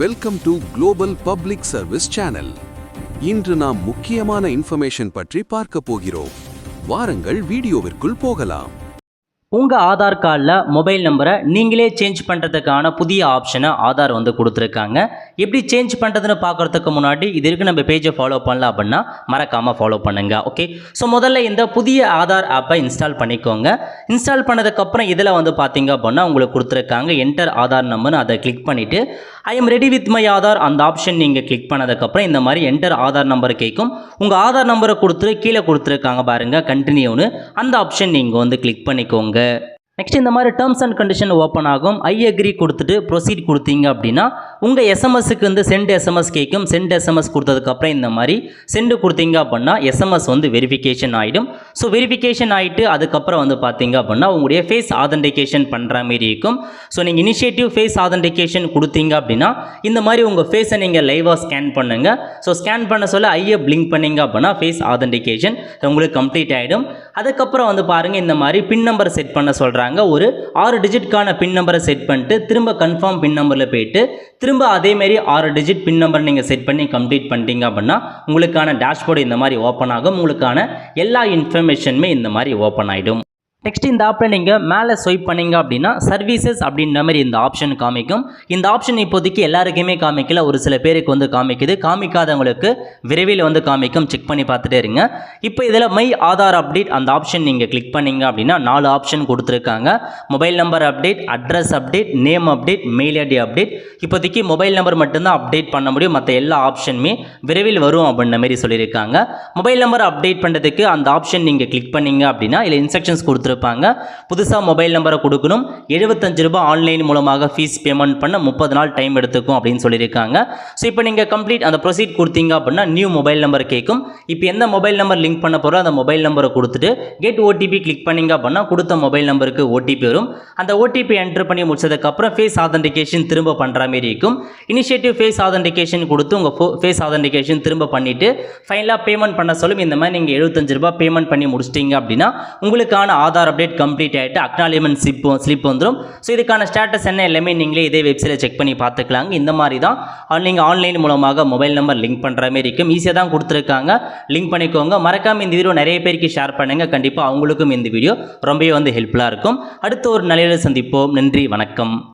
Welcome to global public service channel இன்று நாம் முக்கியமான இன்ஃபர்மேஷன் பற்றி பார்க்க போகிறோம். வாரங்கள் வீடியோவிற்குள் போகலாம். உங்கள் ஆதார் கார்டில் மொபைல் நம்பரை நீங்களே சேஞ்ச் பண்ணுறதுக்கான புதிய ஆப்ஷனை ஆதார் வந்து கொடுத்துருக்காங்க. எப்படி சேஞ்ச் பண்ணுறதுன்னு பார்க்குறதுக்கு முன்னாடி இது நம்ம பேஜை ஃபாலோ பண்ணலாம் அப்படின்னா மறக்காமல் ஃபாலோ பண்ணுங்கள் ஓகே ஸோ முதல்ல இந்த புதிய ஆதார் ஆப்பை இன்ஸ்டால் பண்ணிக்கோங்க. இன்ஸ்டால் பண்ணதுக்கப்புறம் இதில் வந்து பார்த்தீங்க அப்படின்னா உங்களுக்கு கொடுத்துருக்காங்க என்டர் ஆதார் நம்பர்னு அதை கிளிக் பண்ணிவிட்டு I am ready with my Aadhaar அந்த ஆப்ஷன் நீங்கள் கிளிக் பண்ணதுக்கப்புறம் இந்த மாதிரி என்டர் ஆதார் நம்பர் கேட்கும் உங்கள் ஆதார் நம்பரை கொடுத்து கீழே கொடுத்துருக்காங்க பாருங்கள் கண்டினியூன்னு அந்த ஆப்ஷன் நீங்கள் வந்து கிளிக் பண்ணிக்கோங்க. நெக்ஸ்ட் இந்த மாதிரி டேர்ம்ஸ் அண்ட் கண்டிஷன் ஓப்பன் ஆகும். ஐ அக்ரி கொடுத்துட்டு ப்ரொசீட் கொடுத்தீங்க அப்படின்னா உங்கள் எஸ்எம்எஸ்க்கு வந்து சென்ட் எஸ்எம்எஸ் கேட்கும். சென்ட் எஸ்எம்எஸ் கொடுத்ததுக்கப்புறம் இந்த மாதிரி சென்ட் கொடுத்தீங்க அப்படின்னா எஸ்எம்எஸ் வந்து வெரிஃபிகேஷன் ஆகிடும் ஸோ வெரிஃபிகேஷன் ஆகிட்டு அதுக்கப்புறம் வந்து பார்த்தீங்க அப்படின்னா உங்களுடைய ஃபேஸ் ஆதென்டிகேஷன் பண்ணுற மாதிரி இருக்கும். ஸோ நீங்கள் இனிஷியேட்டிவ் ஃபேஸ் ஆதென்டிகேஷன் கொடுத்தீங்க அப்படின்னா இந்த மாதிரி உங்கள் ஃபேஸை நீங்கள் லைவாக ஸ்கேன் பண்ணுங்கள் ஸோ ஸ்கேன் பண்ண சொல்ல ஐயை பிளிங்க் பண்ணிங்க அப்படின்னா ஃபேஸ் ஆதென்டிகேஷன் உங்களுக்கு கம்ப்ளீட் ஆகிடும் அதுக்கப்புறம் வந்து பாருங்கள் இந்த மாதிரி பின் நம்பர் செட் பண்ண சொல்கிறாங்க ஒரு ஆறு டிஜிட்கான பின் நம்பரை செட் பண்ணிட்டு திரும்ப கன்ஃபார்ம் பின் நம்பரில் போயிட்டு திரும்ப அதேமாரி ஆறு டிஜிட் பின் நம்பர் நீங்கள் செட் பண்ணி கம்ப்ளீட் பண்ணிட்டீங்க அப்படின்னா உங்களுக்கான டேஷ்போர்டு இந்த மாதிரி ஓப்பன் ஆகும். உங்களுக்கான எல்லா இன்ஃபர்மேஷனுமே இந்த மாதிரி ஓப்பன் ஆகிடும் நெக்ஸ்ட் இந்த ஆப்பில் நீங்கள் மேலே ஸ்வைப் பண்ணிங்க அப்படின்னா சர்வீசஸ் அப்படின்ற மாதிரி இந்த ஆப்ஷன் காமிக்கும். இந்த ஆப்ஷன் இப்போதைக்கு எல்லாருக்குமே காமிக்கல ஒரு சில பேருக்கு வந்து காமிக்குது. காமிக்காதவங்களுக்கு விரைவில் வந்து காமிக்கும். செக் பண்ணி பார்த்துட்டே இருங்க. இப்போ இதில் மை ஆதார் அப்டேட் அந்த ஆப்ஷன் நீங்கள் கிளிக் பண்ணீங்க அப்படின்னா நாலு ஆப்ஷன் கொடுத்துருக்காங்க. Mobile number update address update name update mail ID update இப்போதைக்கு மொபைல் நம்பர் மட்டும்தான் அப்டேட் பண்ண முடியும். மற்ற எல்லா ஆப்ஷனுமே விரைவில் வரும் அப்படின்ற மாதிரி சொல்லியிருக்காங்க. மொபைல் நம்பர் அப்டேட் பண்ணுறதுக்கு அந்த ஆப்ஷன் நீங்கள் கிளிக் பண்ணீங்க அப்படின்னா இதில் இன்ஸ்ட்ரக்ஷன்ஸ் கொடுத்துருப்பாங்க புதுசாக மொபைல் நம்பரை கொடுக்கணும். எழுபத்தஞ்சு ரூபாய் ஆன்லைன் மூலமாக ஃபீஸ் பேமெண்ட் பண்ண முப்பது நாள் டைம் எடுத்துக்கும் அப்படின்னு சொல்லியிருக்காங்க. ஸோ இப்போ நீங்கள் கம்ப்ளீட் அந்த ப்ரொசீட் கொடுத்தீங்க அப்படின்னா நியூ மொபைல் நம்பர் கேட்கும். இப்போ எந்த மொபைல் நம்பர் லிங்க் பண்ண போகிறோம் அந்த மொபைல் நம்பரை கொடுத்துட்டு கெட் ஓடிபி கிளிக் பண்ணீங்க அப்படின்னா கொடுத்த மொபைல் நம்பருக்கு ஓடிபி வரும். அந்த ஓடிபி என்டர் பண்ணி முடிச்சதுக்கப்புறம் ஃபேஸ் ஆதன்டிகேஷன் திரும்ப பண்ணுற மாதிரி இருக்கும். இனிஷியேட்டிவ் ஃபேஸ் ஆதன்டிகேஷன் கொடுத்து உங்கள் ஃபேஸ் ஆதன்டிகேஷன் திரும்ப பண்ணிவிட்டு ஃபைனலாக பேமெண்ட் பண்ண சொல்லும். இந்த மாதிரி நீங்கள் எழுபத்தஞ்சு ரூபாய் பேமெண்ட் பண்ணி முடிச்சிட்டிங்க அப்படின்னா உங்களுக்கான ஆதார் அப்டேட் கம்ப்ளீட் ஆகிட்டு அக்னாலிமெண்ட் ஸ்லிப் ஸ்லிப் வந்துடும் ஸோ இதுக்கான ஸ்டேட்டஸ் என்ன எல்லாமே நீங்களே இதே வெப்சைட்டில் செக் பண்ணி பார்த்துக்கலாங்க. இந்த மாதிரி தான். நீங்கள் ஆன்லைன் மூலமாக மொபைல் நம்பர் லிங்க் பண்ணுற மாதிரி இருக்கும். ஈஸியாக தான் கொடுத்துருக்காங்க. லிங்க் பண்ணிக்கோங்க. மறக்காமல் இந்த வீடியோ நிறைய பேருக்கு ஷேர் பண்ணுங்கள் கண்டிப்பாக அவங்களுக்கும் இந்த வீடியோ ரொம்பவே வந்து ஹெல்ப்ஃபுல்லாக இருக்கும். அடுத்த ஒரு நிலையில் சந்திப்போம். நன்றி. வணக்கம்.